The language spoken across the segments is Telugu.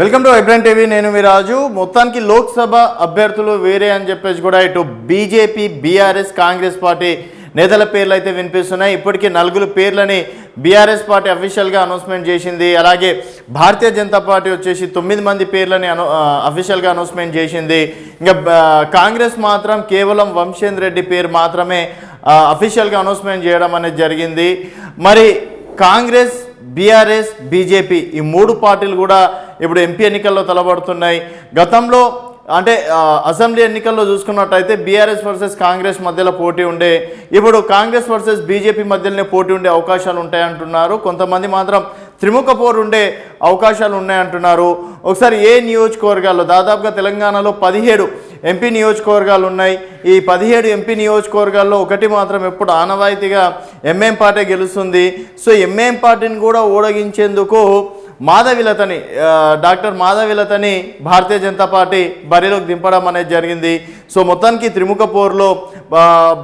వెల్కమ్ టు వైబ్రెంట్ టీవీ నేను మీ రాజు. మొత్తానికి లోక్సభ అభ్యర్థులు వేరే అని చెప్పేసి కూడా ఇటు బీజేపీ బీఆర్ఎస్ కాంగ్రెస్ పార్టీ నేతల పేర్లు అయితే వినిపిస్తున్నాయి. ఇప్పటికీ నలుగురు పేర్లని బీఆర్ఎస్ పార్టీ అఫీషియల్గా అనౌన్స్మెంట్ చేసింది. అలాగే భారతీయ జనతా పార్టీ వచ్చేసి తొమ్మిది మంది పేర్లని అను అఫీషియల్గా అనౌన్స్మెంట్ చేసింది. ఇంకా కాంగ్రెస్ మాత్రం కేవలం వంశేంద్ర రెడ్డి పేరు మాత్రమే అఫీషియల్గా అనౌన్స్మెంట్ చేయడం అనేది జరిగింది. మరి కాంగ్రెస్ బీఆర్ఎస్ బీజేపీ ఈ మూడు పార్టీలు కూడా ఇప్పుడు ఎంపీ ఎన్నికల్లో తలబడుతున్నాయి గతంలో అంటే అసెంబ్లీ ఎన్నికల్లో చూసుకున్నట్టయితే బీఆర్ఎస్ వర్సెస్ కాంగ్రెస్ మధ్యలో పోటీ ఉండే ఇప్పుడు కాంగ్రెస్ వర్సెస్ బీజేపీ మధ్యలోనే పోటీ ఉండే అవకాశాలు ఉంటాయంటున్నారు. కొంతమంది మాత్రం త్రిముఖ పోరు ఉండే అవకాశాలు ఉన్నాయంటున్నారు. ఒకసారి ఏ నియోజకవర్గాల్లో దాదాపుగా తెలంగాణలో పదిహేడు ఎంపీ నియోజకవర్గాలు ఉన్నాయి. ఈ పదిహేడు ఎంపీ నియోజకవర్గాల్లో ఒకటి మాత్రం ఎప్పుడు ఆనవాయితీగా ఎంఎం పార్టీ గెలుస్తుంది. సో ఎంఎం పార్టీని కూడా ఊడగించేందుకు మాధవిలతని డాక్టర్ మాధవిలతని భారతీయ జనతా పార్టీ బరిలోకి దింపడం అనేది జరిగింది. సో మొత్తానికి త్రిముఖ పోరులో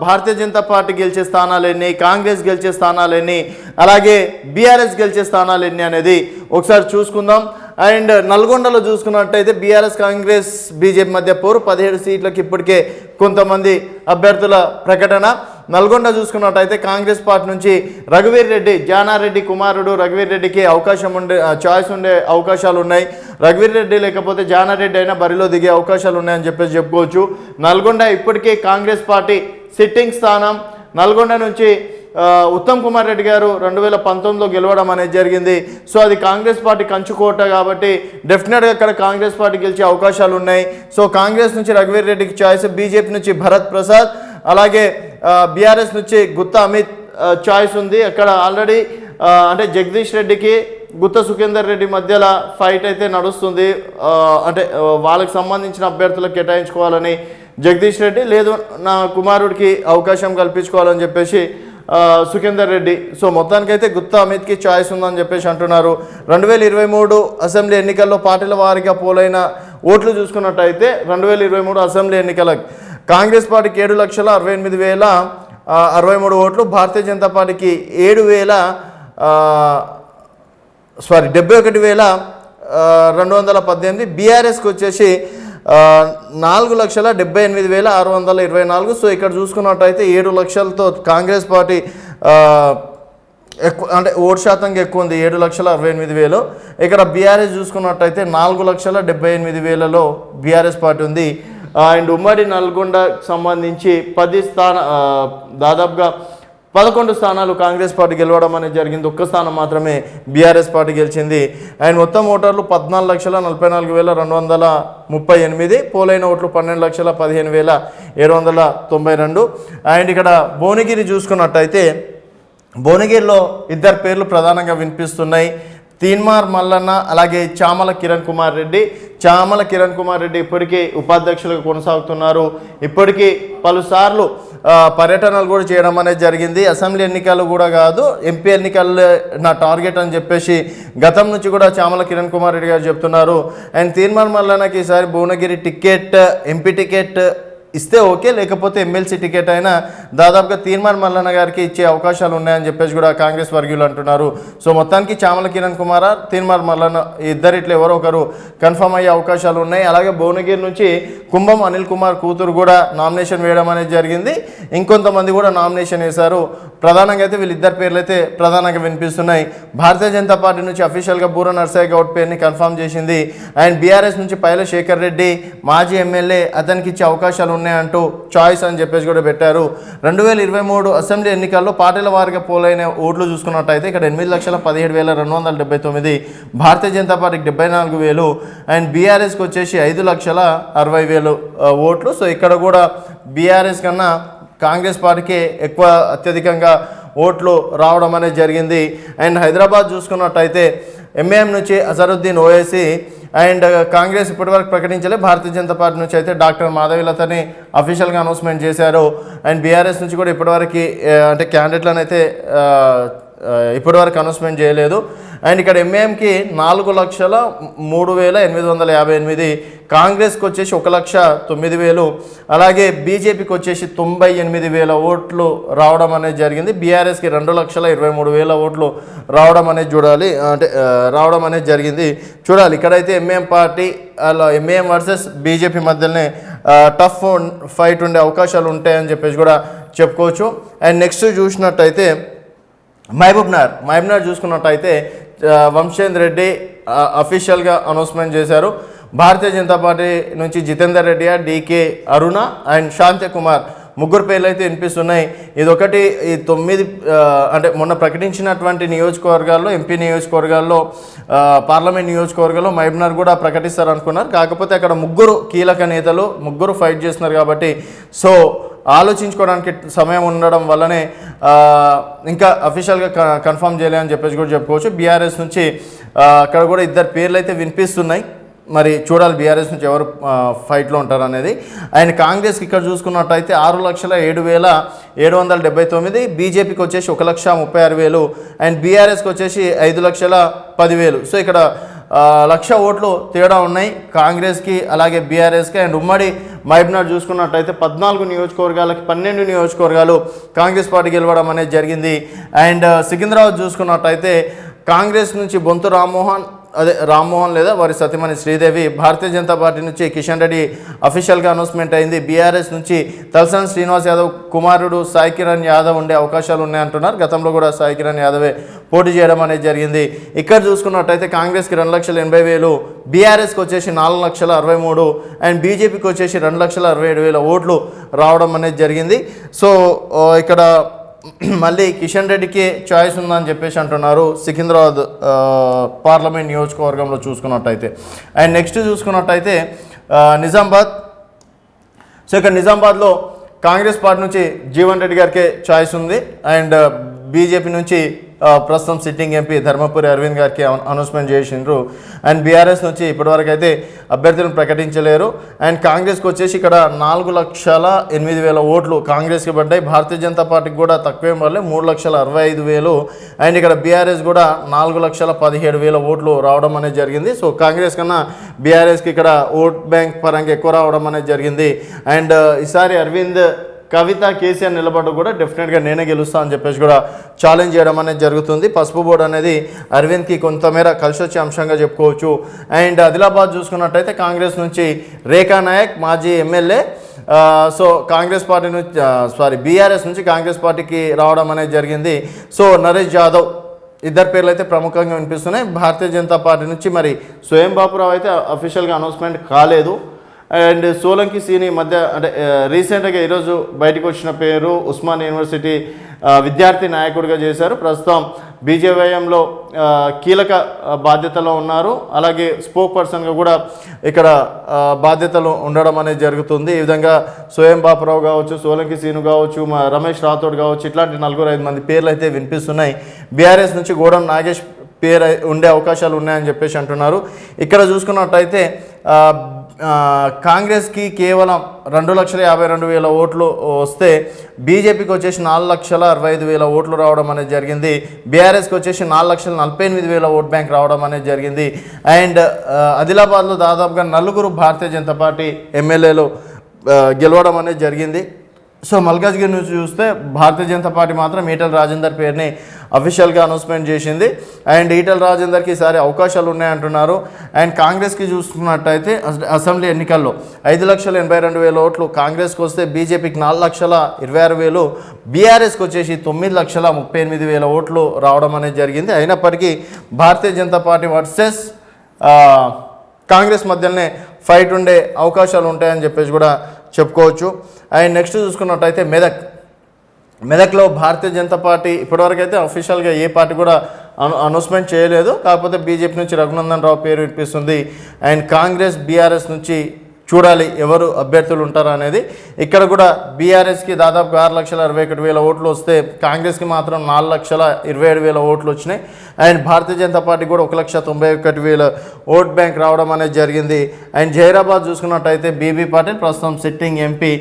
భారతీయ జనతా పార్టీ గెలిచే స్థానాలన్నీ కాంగ్రెస్ గెలిచే స్థానాలన్నీ అలాగే బీఆర్ఎస్ గెలిచే స్థానాలన్నీ అనేది ఒకసారి చూసుకుందాం. అండ్ నల్గొండలో చూసుకున్నట్టయితే బీఆర్ఎస్ కాంగ్రెస్ బీజేపీ మధ్య పోరు పదిహేడు సీట్లకు ఇప్పటికే కొంతమంది అభ్యర్థుల ప్రకటన. నల్గొండ చూసుకున్నట్టయితే కాంగ్రెస్ పార్టీ నుంచి రఘువీర్ రెడ్డి జానారెడ్డి కుమారుడు రఘువీర్ రెడ్డికి అవకాశం ఉండే చాయిస్ ఉండే అవకాశాలు ఉన్నాయి. రఘువీర్ రెడ్డి లేకపోతే జానారెడ్డి అయినా బరిలో దిగే అవకాశాలు ఉన్నాయని చెప్పేసి చెప్పుకోవచ్చు. నల్గొండ ఇప్పటికే కాంగ్రెస్ పార్టీ సిట్టింగ్ స్థానం. నల్గొండ నుంచి ఉత్తమ్ కుమార్ రెడ్డి గారు రెండు వేల పంతొమ్మిదిలో గెలవడం అనేది జరిగింది. సో అది కాంగ్రెస్ పార్టీ కంచుకోట కాబట్టి డెఫినెట్గా అక్కడ కాంగ్రెస్ పార్టీ గెలిచే అవకాశాలు ఉన్నాయి. సో కాంగ్రెస్ నుంచి రఘువీర్ రెడ్డికి చాయిస్ బీజేపీ నుంచి భరత్ ప్రసాద్. అలాగే బీఆర్ఎస్ నుంచి గుత్త అమిత్ చాయిస్ ఉంది. అక్కడ ఆల్రెడీ అంటే జగదీష్ రెడ్డికి గుత్త సుఖేందర్ రెడ్డి మధ్యలో ఫైట్ అయితే నడుస్తుంది. అంటే వాళ్ళకి సంబంధించిన అభ్యర్థులకు కేటాయించుకోవాలని జగదీష్ రెడ్డి లేదు నా కుమారుడికి అవకాశం కల్పించుకోవాలని చెప్పేసి సుఖేందర్ రెడ్డి. సో మొత్తానికైతే గుత్తా అమిత్కి చాయిస్ ఉందని చెప్పేసి అంటున్నారు. రెండు వేల ఇరవై మూడు అసెంబ్లీ ఎన్నికల్లో పార్టీల వారిగా పోలైన ఓట్లు చూసుకున్నట్టయితే రెండు వేల ఇరవై మూడు అసెంబ్లీ ఎన్నికల కాంగ్రెస్ పార్టీకి ఏడు లక్షల అరవై ఎనిమిది వేల అరవై మూడు ఓట్లు భారతీయ జనతా పార్టీకి ఏడు వేల సారీ డెబ్బై ఒకటి వేల రెండు వందల పద్దెనిమిది. బీఆర్ఎస్కి వచ్చేసి నాలుగు లక్షల డెబ్బై ఎనిమిది వేల ఆరు వందల ఇరవై నాలుగు. సో ఇక్కడ చూసుకున్నట్టయితే ఏడు లక్షలతో కాంగ్రెస్ పార్టీ ఎక్కువ అంటే ఓటు శాతంగా ఎక్కువ ఉంది. ఏడు లక్షల అరవై ఎనిమిది వేలు. ఇక్కడ బీఆర్ఎస్ చూసుకున్నట్టయితే నాలుగు లక్షల డెబ్బై ఎనిమిది వేలలో బీఆర్ఎస్ పార్టీ ఉంది. అండ్ ఉమ్మడి నల్గొండకు సంబంధించి పది స్థాన దాదాపుగా పదకొండు స్థానాలు కాంగ్రెస్ పార్టీ గెలవడం అనేది జరిగింది. ఒక్క స్థానం మాత్రమే బీఆర్ఎస్ పార్టీ గెలిచింది. అండ్ మొత్తం ఓటర్లు పద్నాలుగు లక్షల నలభై నాలుగు వేల రెండు వందల ముప్పై ఎనిమిది పోలైన ఓట్లు పన్నెండు లక్షల పదిహేను వేల ఏడు వందల తొంభై రెండు. అండ్ ఇక్కడ భువనగిరి చూసుకున్నట్టయితే భువనగిరిలో ఇద్దరు పేర్లు ప్రధానంగా వినిపిస్తున్నాయి. తీన్మార్ మల్లన్న అలాగే చామల కిరణ్ కుమార్ రెడ్డి. చామల కిరణ్ కుమార్ రెడ్డి ఇప్పటికీ ఉపాధ్యక్షులుగా కొనసాగుతున్నారు. ఇప్పటికీ పలుసార్లు పర్యటనలు కూడా చేయడం అనేది జరిగింది. అసెంబ్లీ ఎన్నికలు కూడా కాదు ఎంపీ ఎన్నికలు నా టార్గెట్ అని చెప్పేసి గతం నుంచి కూడా చామల కిరణ్ కుమార్ రెడ్డి గారు చెప్తున్నారు. అండ్ తీన్మార్ మల్లన్నకి ఈసారి భువనగిరి టికెట్ ఎంపీ టికెట్ ఇస్తే ఓకే లేకపోతే ఎమ్మెల్సీ టికెట్ అయినా దాదాపుగా తీర్మాన్ మల్లన్న గారికి ఇచ్చే అవకాశాలు ఉన్నాయని చెప్పేసి కూడా కాంగ్రెస్ వర్గీయులు అంటున్నారు. సో మొత్తానికి చామల కిరణ్ కుమార్ తీర్మాన్ మల్లన్న ఇద్దరిట్లో ఎవరో ఒకరు కన్ఫర్మ్ అయ్యే అవకాశాలు ఉన్నాయి. అలాగే భువనగిరి నుంచి కుంభం అనిల్ కుమార్ కూతురు కూడా నామినేషన్ వేయడం అనేది జరిగింది. ఇంకొంతమంది కూడా నామినేషన్ వేశారు. ప్రధానంగా అయితే వీళ్ళిద్దరు పేర్లు అయితే ప్రధానంగా వినిపిస్తున్నాయి. భారతీయ జనతా పార్టీ నుంచి అఫీషియల్గా బూర నర్సయ్య గౌడ్ పేరుని కన్ఫర్మ్ చేసింది. అండ్ బీఆర్ఎస్ నుంచి పైల శేఖర్ రెడ్డి మాజీ ఎమ్మెల్యే అతనికి ఇచ్చే అవకాశాలు ఉన్నాయంటూ చాయిస్ అని చెప్పేసి కూడా పెట్టారు. రెండు వేల ఇరవై మూడు అసెంబ్లీ ఎన్నికల్లో పార్టీల వారిగా పోలైన ఓట్లు చూసుకున్నట్టయితే ఇక్కడ ఎనిమిది లక్షల పదిహేడు వేల రెండు వందల డెబ్బై తొమ్మిది భారతీయ జనతా పార్టీకి డెబ్బై నాలుగు వేలు అండ్ బీఆర్ఎస్కి వచ్చేసి ఐదు లక్షల అరవై వేలు ఓట్లు. సో ఇక్కడ కూడా బీఆర్ఎస్ కన్నా కాంగ్రెస్ పార్టీకే ఎక్కువ అత్యధికంగా ఓట్లు రావడం అనేది జరిగింది. అండ్ హైదరాబాద్ చూసుకున్నట్టయితే ఎంఏఎం నుంచి అజరుద్దీన్ ఓవైసీ అండ్ కాంగ్రెస్ ఇప్పటివరకు ప్రకటించలే. భారతీయ జనతా పార్టీ నుంచి అయితే డాక్టర్ మాధవిలతని అఫీషియల్గా అనౌన్స్మెంట్ చేశారు. అండ్ బీఆర్ఎస్ నుంచి కూడా ఇప్పటివరకు uh, అంటే క్యాండిడేట్లను అయితే uh, ఇప్పటివరకు అనౌన్స్మెంట్ చేయలేదు. అండ్ ఇక్కడ ఎంఏఎంకి నాలుగు లక్షల మూడు వేల ఎనిమిది వందల యాభై ఎనిమిది కాంగ్రెస్కి వచ్చేసి ఒక లక్ష తొమ్మిది వేలు అలాగే బీజేపీకి వచ్చేసి తొంభై ఎనిమిది వేల ఓట్లు రావడం అనేది జరిగింది. బీఆర్ఎస్కి రెండు లక్షల ఇరవై మూడు వేల ఓట్లు రావడం అనేది చూడాలి అంటే రావడం అనేది జరిగింది. చూడాలి ఇక్కడైతే ఎంఏఎం పార్టీ అలా ఎంఏఎం వర్సెస్ బీజేపీ మధ్యలోనే టఫ్ ఫైట్ ఉండే అవకాశాలు ఉంటాయని చెప్పేసి కూడా చెప్పుకోవచ్చు. అండ్ నెక్స్ట్ చూసినట్టయితే మహబూబ్నగర్. మహబూబ్నగర్ చూసుకున్నట్టయితే వంశేంద్ర రెడ్డి అఫీషియల్గా అనౌన్స్మెంట్ చేశారు. భారతీయ జనతా పార్టీ నుంచి జితేందర్ రెడ్డి డీకే అరుణ అండ్ శాంతి కుమార్. ముగ్గురు పేర్లు అయితే వినిపిస్తున్నాయి. ఇదొకటి ఈ తొమ్మిది అంటే మొన్న ప్రకటించినటువంటి నియోజకవర్గాల్లో ఎంపీ నియోజకవర్గాల్లో పార్లమెంట్ నియోజకవర్గాల్లో మహబూబ్నగర్ కూడా ప్రకటిస్తారు అనుకున్నారు కాకపోతే అక్కడ ముగ్గురు కీలక నేతలు ముగ్గురు ఫైట్ చేస్తున్నారు కాబట్టి సో ఆలోచించుకోవడానికి సమయం ఉండడం వల్లనే ఇంకా అఫీషియల్గా కన్ఫర్మ్ చేయలేదని చెప్పేసి కూడా చెప్పుకోవచ్చు. బీఆర్ఎస్ నుంచి అక్కడ కూడా ఇద్దరు పేర్లు అయితే వినిపిస్తున్నాయి. మరి చూడాలి బీఆర్ఎస్ నుంచి ఎవరు ఫైట్లో ఉంటారు అనేది అండ్ కాంగ్రెస్కి ఇక్కడ చూసుకున్నట్టయితే ఆరు లక్షల ఏడు వేల ఏడు వందల డెబ్బై తొమ్మిది బీజేపీకి వచ్చేసి ఒక లక్ష ముప్పై ఆరు వేలు అండ్ బీఆర్ఎస్కి వచ్చేసి ఐదు లక్షల పదివేలు సో ఇక్కడ లక్ష ఓట్లు తేడా ఉన్నాయి కాంగ్రెస్కి అలాగే బీఆర్ఎస్కి. అండ్ ఉమ్మడి మహబూబ్నగర్ చూసుకున్నట్టయితే పద్నాలుగు నియోజకవర్గాలకి పన్నెండు నియోజకవర్గాలు కాంగ్రెస్ పార్టీ గెలవడం అనేది జరిగింది. అండ్ సికింద్రాబాద్ చూసుకున్నట్టయితే కాంగ్రెస్ నుంచి బొంతు రామ్మోహన్ అదే రామ్మోహన్ లేదా వారి సతీమణి శ్రీదేవి భారతీయ జనతా పార్టీ నుంచి కిషన్ రెడ్డి అఫీషియల్గా అనౌన్స్మెంట్ అయింది. బీఆర్ఎస్ నుంచి తలసాని శ్రీనివాస్ యాదవ్ కుమారుడు సాయి కిరణ్ యాదవ్ ఉండే అవకాశాలు ఉన్నాయంటున్నారు. గతంలో కూడా సాయి కిరణ్ యాదవే పోటీ చేయడం అనేది జరిగింది. ఇక్కడ చూసుకున్నట్టయితే కాంగ్రెస్కి రెండు లక్షల ఎనభై వేలు బీఆర్ఎస్కి వచ్చేసి నాలుగు లక్షల అరవై మూడు అండ్ బీజేపీకి వచ్చేసి రెండు లక్షల అరవై ఏడు వేల ఓట్లు రావడం అనేది జరిగింది. సో ఇక్కడ మళ్ళీ కిషన్ రెడ్డికి చాయిస్ ఉందని చెప్పేసి అంటున్నారు. సికింద్రాబాద్ పార్లమెంట్ నియోజకవర్గంలో చూసుకున్నట్టయితే. అండ్ నెక్స్ట్ చూసుకున్నట్టయితే నిజామాబాద్. సో ఇక్కడ నిజామాబాద్లో కాంగ్రెస్ పార్టీ నుంచి జీవన్ రెడ్డి గారికే చాయిస్ ఉంది. అండ్ బీజేపీ నుంచి ప్రస్తుతం సిట్టింగ్ ఎంపీ ధర్మపురి అరవింద్ గారికి అనౌన్స్మెంట్ చేసిండ్రు. అండ్ బీఆర్ఎస్ నుంచి ఇప్పటివరకు అయితే అభ్యర్థులను ప్రకటించలేరు. అండ్ కాంగ్రెస్కి వచ్చేసి ఇక్కడ నాలుగు లక్షల ఎనిమిది వేల ఓట్లు కాంగ్రెస్కి పడ్డాయి. భారతీయ జనతా పార్టీకి కూడా తక్కువేం వల్లే మూడు లక్షల అరవై ఐదు వేలు. అండ్ ఇక్కడ బీఆర్ఎస్ కూడా నాలుగు లక్షల పదిహేడు వేల ఓట్లు రావడం అనేది జరిగింది. సో కాంగ్రెస్ కన్నా బీఆర్ఎస్కి ఇక్కడ ఓట్ బ్యాంక్ పరంగా ఎక్కువ రావడం అనేది జరిగింది. అండ్ ఈసారి అరవింద్ కవిత కేసీఆర్ నిలబడ్డ కూడా డెఫినెట్గా నేనే గెలుస్తా అని చెప్పేసి కూడా ఛాలెంజ్ చేయడం అనేది జరుగుతుంది. పసుపు బోర్డు అనేది అరవింద్కి కొంతమేర కలిసి వచ్చే అంశంగా చెప్పుకోవచ్చు. అండ్ ఆదిలాబాద్ చూసుకున్నట్టయితే కాంగ్రెస్ నుంచి రేఖా నాయక్ మాజీ ఎమ్మెల్యే. సో కాంగ్రెస్ పార్టీ నుంచి సారీ బీఆర్ఎస్ నుంచి కాంగ్రెస్ పార్టీకి రావడం అనేది జరిగింది. సో నరేష్ యాదవ్ ఇద్దరు పేర్లు అయితే ప్రముఖంగా వినిపిస్తున్నాయి. భారతీయ జనతా పార్టీ నుంచి మరి స్వయం బాపురావు అయితే అఫీషియల్గా అనౌన్స్మెంట్ కాలేదు. అండ్ సోలంకి సీని మధ్య అంటే uh, రీసెంట్గా ఈరోజు బయటకు వచ్చిన పేరు ఉస్మాన్ యూనివర్సిటీ uh, విద్యార్థి నాయకుడిగా చేశారు. ప్రస్తుతం బీజేవైఎంలో uh, కీలక బాధ్యతలో ఉన్నారు. అలాగే స్పోక్ పర్సన్గా కూడా ఇక్కడ బాధ్యతలు ఉండడం అనేది జరుగుతుంది. ఈ విధంగా స్వయం బాపురావు కావచ్చు సోలంకి సీను కావచ్చు మా రమేష్ రాథోడ్ కావచ్చు ఇట్లాంటి నలుగురు ఐదు మంది పేర్లు అయితే వినిపిస్తున్నాయి. బీఆర్ఎస్ నుంచి గోడం నాగేష్ పేరు ఉండే అవకాశాలు ఉన్నాయని చెప్పేసి అంటున్నారు. ఇక్కడ చూసుకున్నట్టయితే కాంగ్రెస్కి కేవలం రెండు లక్షల యాభై రెండు వేల ఓట్లు వస్తే బీజేపీకి వచ్చేసి నాలుగు లక్షల అరవై ఐదు వేల ఓట్లు రావడం అనేది జరిగింది. బీఆర్ఎస్కి వచ్చేసి నాలుగు లక్షల నలభై ఎనిమిది వేల ఓట్ బ్యాంక్ రావడం అనేది జరిగింది. అండ్ ఆదిలాబాద్లో దాదాపుగా నలుగురు భారతీయ జనతా పార్టీ ఎమ్మెల్యేలు గెలవడం అనేది జరిగింది. సో మల్కాజ్గిరి నుంచి చూస్తే భారతీయ జనతా పార్టీ మాత్రం ఈటల రాజేందర్ పేరుని అఫీషియల్గా అనౌన్స్మెంట్ చేసింది. అండ్ ఈటల రాజేందర్కి ఈసారి అవకాశాలు ఉన్నాయంటున్నారు. అండ్ కాంగ్రెస్కి చూసుకున్నట్టయితే అసెంబ్లీ ఎన్నికల్లో ఐదు లక్షల ఎనభై రెండు వేల ఓట్లు కాంగ్రెస్కి వస్తే బీజేపీకి నాలుగు లక్షల ఇరవై ఆరు వేలు బీఆర్ఎస్కి వచ్చేసి తొమ్మిది లక్షల ముప్పై ఎనిమిది వేల ఓట్లు రావడం అనేది జరిగింది. అయినప్పటికీ భారతీయ జనతా పార్టీ వర్సెస్ కాంగ్రెస్ మధ్యలోనే ఫైట్ ఉండే అవకాశాలు ఉంటాయని చెప్పేసి కూడా చెప్పుకోవచ్చు. అండ్ నెక్స్ట్ చూసుకున్నట్టయితే మెదక్. మెదక్లో భారతీయ జనతా పార్టీ ఇప్పటివరకు అయితే అఫీషియల్గా ఏ పార్టీ కూడా అను అనౌన్స్మెంట్ చేయలేదు. కాకపోతే బీజేపీ నుంచి రఘునందన్ రావు పేరు వినిపిస్తుంది. అండ్ కాంగ్రెస్ బీఆర్ఎస్ నుంచి చూడాలి ఎవరు అభ్యర్థులు ఉంటారు అనేది. ఇక్కడ కూడా బీఆర్ఎస్కి దాదాపు ఆరు లక్షల అరవై ఒకటి వేల ఓట్లు వస్తే కాంగ్రెస్కి మాత్రం నాలుగు లక్షల ఇరవై ఏడు వేల ఓట్లు వచ్చినాయి. అండ్ భారతీయ జనతా పార్టీ కూడా ఒక లక్ష తొంభై ఒకటి వేల ఓట్ బ్యాంక్ రావడం అనేది జరిగింది. అండ్ జైరాబాద్ చూసుకున్నట్టయితే బీబీ పాటిల్ ప్రస్తుతం సిట్టింగ్ ఎంపీ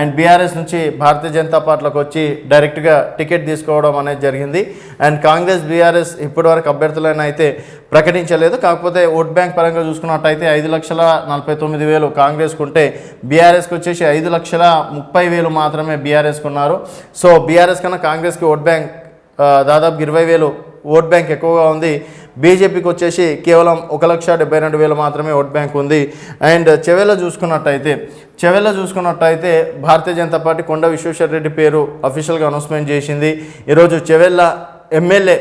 అండ్ బీఆర్ఎస్ నుంచి భారతీయ జనతా పార్టీలకు వచ్చి డైరెక్ట్గా టికెట్ తీసుకోవడం అనేది జరిగింది. అండ్ కాంగ్రెస్ బీఆర్ఎస్ ఇప్పటివరకు అభ్యర్థులైన అయితే ప్రకటించలేదు. కాకపోతే ఓట్ బ్యాంక్ పరంగా చూసుకున్నట్టయితే ఐదు లక్షల నలభై తొమ్మిది వేలు కాంగ్రెస్కు ఉంటే బీఆర్ఎస్కి వచ్చేసి ఐదు లక్షల ముప్పై వేలు మాత్రమే బీఆర్ఎస్కి ఉన్నారు సో బీఆర్ఎస్ కన్నా కాంగ్రెస్కి ఓట్ బ్యాంక్ దాదాపు ఇరవై వేలు ఓట్ బ్యాంక్ ఎక్కువగా ఉంది. బీజేపీకి వచ్చేసి కేవలం ఒక లక్ష డెబ్బై రెండు వేలు మాత్రమే ఓట్ బ్యాంక్ ఉంది. అండ్ చెవెల చూసుకున్నట్టయితే చెవెల చూసుకున్నట్టయితే భారతీయ జనతా పార్టీ కొండ విశ్వేశ్వర రెడ్డి పేరు అఫీషియల్గా అనౌన్స్మెంట్ చేసింది. ఈరోజు చెవెల్ల ఎమ్మెల్యే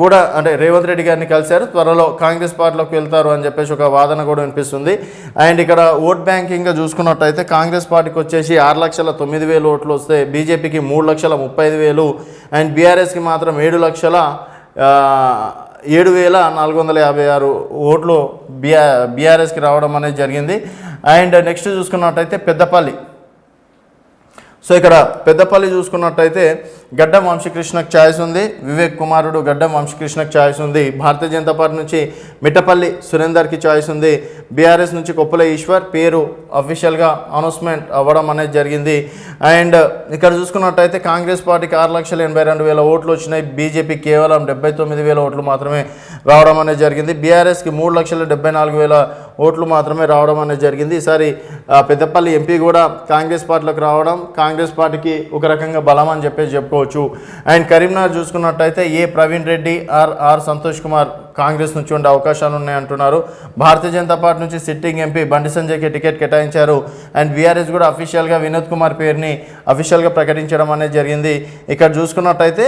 కూడా అంటే రేవంత్ రెడ్డి గారిని కలిశారు. త్వరలో కాంగ్రెస్ పార్టీలోకి వెళ్తారు అని చెప్పేసి ఒక వాదన కూడా వినిపిస్తుంది. అండ్ ఇక్కడ ఓట్ బ్యాంకింగ్గా చూసుకున్నట్టయితే కాంగ్రెస్ పార్టీకి వచ్చేసి ఆరు లక్షల తొమ్మిది వేలు ఓట్లు వస్తే బీజేపీకి మూడు లక్షల ముప్పై ఐదు వేలు అండ్ బీఆర్ఎస్కి మాత్రం ఏడు లక్షల ఏడు వేల నాలుగు వందల యాభై ఆరు ఓట్లు బీఆర్ బీఆర్ఎస్కి రావడం అనేది జరిగింది. అండ్ నెక్స్ట్ చూసుకున్నట్టయితే పెద్దపల్లి. సో ఇక్కడ పెద్దపల్లి చూసుకున్నట్టయితే గడ్డం వంశీకృష్ణకు ఛాయిస్ ఉంది వివేక్ కుమారుడు గడ్డం వంశీకృష్ణకు ఛాయిస్ ఉంది భారతీయ జనతా పార్టీ నుంచి మిట్టపల్లి సురేందర్కి ఛాయిస్ ఉంది బీఆర్ఎస్ నుంచి కొప్పుల ఈశ్వర్ పేరు అఫీషియల్గా అనౌన్స్మెంట్ అవ్వడం అనేది జరిగింది. అండ్ ఇక్కడ చూసుకున్నట్టయితే కాంగ్రెస్ పార్టీకి ఆరు లక్షల ఎనభై రెండు వేల ఓట్లు వచ్చినాయి బీజేపీ కేవలం డెబ్బై తొమ్మిది వేల ఓట్లు మాత్రమే రావడం అనేది జరిగింది. బీఆర్ఎస్కి మూడు లక్షల డెబ్బై నాలుగు వేల ఓట్లు మాత్రమే రావడం అనేది జరిగింది. ఈసారి పెద్దపల్లి ఎంపీ కూడా కాంగ్రెస్ పార్టీలోకి రావడం కాంగ్రెస్ పార్టీకి ఒక రకంగా బలం అని చెప్పేసి చెప్పుకోవచ్చు. అండ్ కరీంనగర్ చూసుకున్నట్టయితే A Praveen Reddy R R Santosh Kumar Congress నుంచి ఉండే అవకాశాలు ఉన్నాయంటున్నారు భారతీయ జనతా పార్టీ నుంచి సిట్టింగ్ ఎంపీ బండి సంజయ్కి టికెట్ కేటాయించారు. అండ్ వీఆర్ఎస్ కూడా అఫీషియల్గా వినోద్ కుమార్ పేరుని అఫీషియల్గా ప్రకటించడం అనేది జరిగింది. ఇక్కడ చూసుకున్నట్టయితే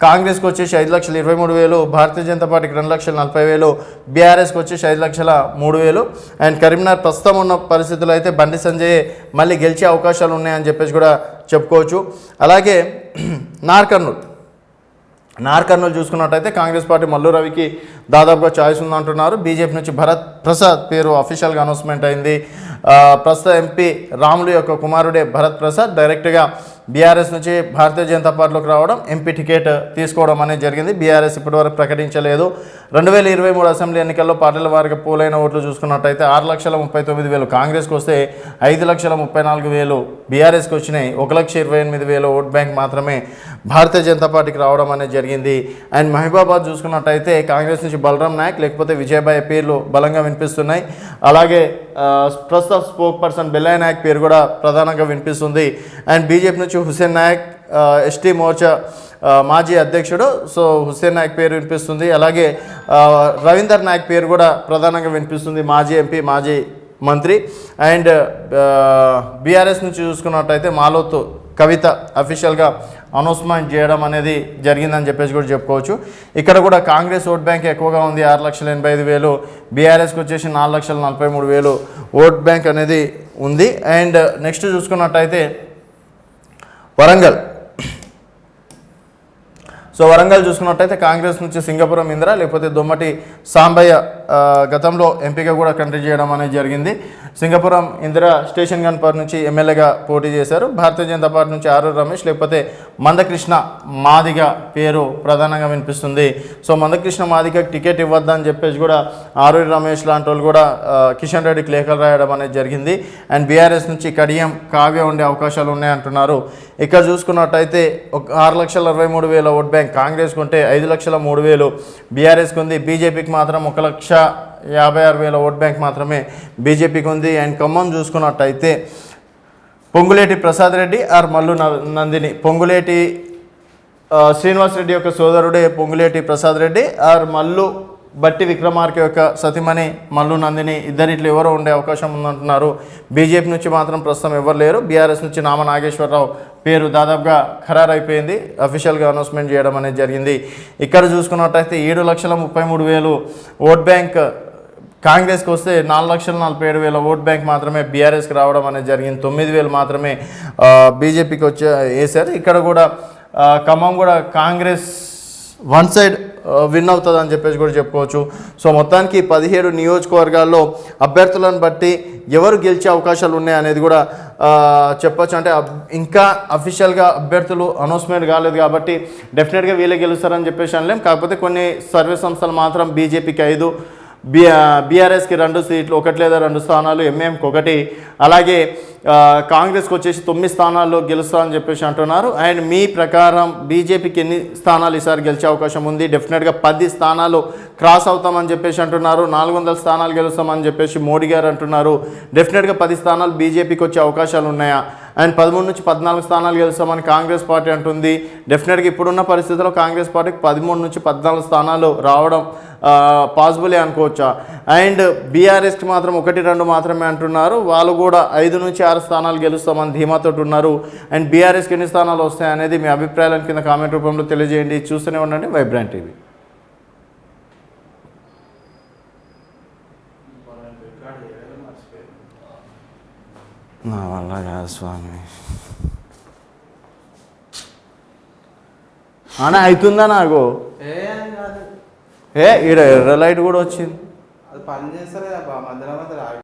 కాంగ్రెస్కి వచ్చేసి ఐదు లక్షల ఇరవై మూడు వేలు భారతీయ జనతా పార్టీకి రెండు లక్షల నలభై వేలు బీఆర్ఎస్కి వచ్చేసి ఐదు లక్షల మూడు వేలు. అండ్ కరీంనగర్ ప్రస్తుతం ఉన్న పరిస్థితుల్లో అయితే బండి సంజయ్ మళ్ళీ గెలిచే అవకాశాలు ఉన్నాయని చెప్పేసి కూడా చెప్పుకోవచ్చు. అలాగే నార్కర్నూలు నార్కర్నూలు చూసుకున్నట్టయితే కాంగ్రెస్ పార్టీ మల్లు రవికి దాదాపుగా ఛాయిస్ ఉందంటున్నారు. బీజేపీ నుంచి భరత్ ప్రసాద్ పేరు అఫీషియల్గా అనౌన్స్మెంట్ అయింది. ప్రస్తుత ఎంపీ రాములు యొక్క కుమారుడే భరత్ ప్రసాద్. డైరెక్ట్గా బీఆర్ఎస్ నుంచి భారతీయ జనతా పార్టీలోకి రావడం ఎంపీ టికెట్ తీసుకోవడం అనేది జరిగింది. బీఆర్ఎస్ ఇప్పటివరకు ప్రకటించలేదు. రెండు వేల ఇరవై మూడు అసెంబ్లీ ఎన్నికల్లో పార్టీల వారికి పోలైన ఓట్లు చూసుకున్నట్టయితే ఆరు లక్షల ముప్పై తొమ్మిది వేలు కాంగ్రెస్కి వస్తే ఐదు లక్షల ముప్పై నాలుగు వేలు బీఆర్ఎస్కి వచ్చినాయి. ఒక లక్ష ఇరవై ఎనిమిది వేల ఓట్ బ్యాంక్ మాత్రమే భారతీయ జనతా పార్టీకి రావడం అనేది జరిగింది. అండ్ మహబూబాబాద్ చూసుకున్నట్టయితే కాంగ్రెస్ నుంచి బలరాం నాయక్ లేకపోతే విజయబాయ్ పేర్లు బలంగా వినిపిస్తున్నాయి. అలాగే ప్రస్తుత స్పోక్ పర్సన్ బెల్లయ్య నాయక్ పేరు కూడా ప్రధానంగా వినిపిస్తుంది. అండ్ బీజేపీ నుంచి హుసేన్ నాయక్ ఎస్టీ మోర్చా మాజీ అధ్యక్షుడు. సో హుస్సేన్ నాయక్ పేరు వినిపిస్తుంది. అలాగే రవీందర్ నాయక్ పేరు కూడా ప్రధానంగా వినిపిస్తుంది మాజీ ఎంపీ మాజీ మంత్రి. అండ్ బీఆర్ఎస్ నుంచి చూసుకున్నట్టయితే మాలోత్ కవిత అఫీషియల్గా అనౌన్స్మెంట్ చేయడం అనేది జరిగిందని చెప్పేసి కూడా చెప్పుకోవచ్చు. ఇక్కడ కూడా కాంగ్రెస్ ఓట్ బ్యాంక్ ఎక్కువగా ఉంది ఆరు లక్షల ఎనభై ఐదు వేలు. బీఆర్ఎస్కి వచ్చేసి నాలుగు లక్షల నలభై మూడు వేలు ఓట్ బ్యాంక్ అనేది ఉంది. అండ్ నెక్స్ట్ చూసుకున్నట్టయితే వరంగల్. సో వరంగల్ చూసుకున్నట్టయితే కాంగ్రెస్ నుంచి సింగపురం ఇందిరా లేకపోతే దొమ్మటి సాంబయ్య గతంలో ఎంపీగా కూడా కంటెస్ట్ చేయడం అనేది జరిగింది. సింగపురం ఇందిరా స్టేషన్ గన్పర్ నుంచి ఎమ్మెల్యేగా పోటీ చేశారు. భారతీయ జనతా పార్టీ నుంచి ఆర్ రమేష్ లేకపోతే మందకృష్ణ మాదిగ పేరు ప్రధానంగా వినిపిస్తుంది. సో మందకృష్ణ మాదిగకి టికెట్ ఇవ్వద్దని చెప్పేసి కూడా ఆరూరి రమేష్ లాంటి వాళ్ళు కూడా కిషన్ రెడ్డికి లేఖలు రాయడం అనేది జరిగింది. అండ్ బీఆర్ఎస్ నుంచి కడియం కావ్య ఉండే అవకాశాలు ఉన్నాయంటున్నారు. ఇక్కడ చూసుకున్నట్టయితే ఒక ఆరు లక్షల అరవై మూడు వేల ఓట్ బ్యాంక్ కాంగ్రెస్కి ఉంటే ఐదు లక్షల మూడు వేలు బీఆర్ఎస్కి ఉంది. బీజేపీకి మాత్రం ఒక లక్ష యాభై ఆరు వేల ఓట్ బ్యాంక్ మాత్రమే బీజేపీకి ఉంది. అండ్ ఖమ్మం చూసుకున్నట్టయితే పొంగులేటి ప్రసాద్ రెడ్డి ఆర్ మల్లు నందిని. పొంగులేటి శ్రీనివాస్ రెడ్డి యొక్క సోదరుడే పొంగులేటి ప్రసాద్ రెడ్డి ఆర్ మల్లు బట్టి విక్రమార్క యొక్క సతిమణి మల్లు నందిని ఇద్దరిట్లో ఎవరో ఉండే అవకాశం ఉందంటున్నారు. బీజేపీ నుంచి మాత్రం ప్రస్తుతం ఎవరు లేరు. బీఆర్ఎస్ నుంచి నామ నాగేశ్వరరావు పేరు దాదాపుగా ఖరారైపోయింది. అఫీషియల్గా అనౌన్స్మెంట్ చేయడం అనేది జరిగింది. ఇక్కడ చూసుకున్నట్టయితే ఏడు లక్షల ముప్పై మూడు వేలు ఓట్ బ్యాంక్ కాంగ్రెస్కి వస్తే నాలుగు లక్షల నలభై ఏడు వేల ఓట్ బ్యాంక్ మాత్రమే బీఆర్ఎస్కి రావడం అనేది జరిగింది. తొమ్మిది వేలు మాత్రమే బీజేపీకి వచ్చే వేశారు. ఇక్కడ కూడా ఖమ్మం కూడా కాంగ్రెస్ వన్ సైడ్ విన్ అవుతుంది అని చెప్పేసి కూడా చెప్పుకోవచ్చు. సో మొత్తానికి పదిహేడు నియోజకవర్గాల్లో అభ్యర్థులను బట్టి ఎవరు గెలిచే అవకాశాలు ఉన్నాయి అనేది కూడా ఆ, చెప్పొచ్చు. అంటే ఇంకా అఫీషియల్గా అభ్యర్థులు అనౌన్స్మెంట్ కాలేదు కాబట్టి డెఫినెట్గా వీళ్ళే గెలుస్తారని చెప్పేసి అనలేం. కాకపోతే కొన్ని సర్వే సంస్థలు మాత్రం బీజేపీకి ఐదు బి బీఆర్ఎస్కి రెండు సీట్లు ఒకటి లేదా రెండు స్థానాలు ఎంఏంకి ఒకటి. అలాగే కాంగ్రెస్కి వచ్చేసి తొమ్మిది స్థానాల్లో గెలుస్తామని చెప్పేసి అంటున్నారు. అండ్ మీ ప్రకారం బీజేపీకి ఎన్ని స్థానాలు ఈసారి గెలిచే అవకాశం ఉంది? డెఫినెట్గా పది స్థానాలు క్రాస్ అవుతామని చెప్పేసి అంటున్నారు. నాలుగు వందల స్థానాలు గెలుస్తామని చెప్పేసి మోడీ గారు అంటున్నారు. డెఫినెట్గా పది స్థానాలు బీజేపీకి వచ్చే అవకాశాలు ఉన్నాయా? అండ్ పదమూడు నుంచి పద్నాలుగు స్థానాలు గెలుస్తామని కాంగ్రెస్ పార్టీ అంటుంది. డెఫినెట్గా ఇప్పుడున్న పరిస్థితుల్లో కాంగ్రెస్ పార్టీకి పదమూడు నుంచి పద్నాలుగు స్థానాలు రావడం పాసిబులే అనుకోవచ్చా? అండ్ బీఆర్ఎస్కి మాత్రం ఒకటి రెండు మాత్రమే అంటున్నారు. వాళ్ళు కూడా ఐదు నుంచి ఆరు స్థానాలు గెలుస్తామని ధీమాతో ఉన్నారు. అండ్ బీఆర్ఎస్కి ఎన్ని స్థానాలు వస్తాయనేది మీ అభిప్రాయాలను కింద కామెంట్ రూపంలో తెలియజేయండి. చూస్తూనే ఉండండి. వైబ్రాంట్ టీవీ నా వల్ల కాదు స్వామి. అన్న అవుతుందా నాకు? అని ఏ ఈడ ఎర్ర లైట్ కూడా వచ్చింది. అది పని చేస్తారు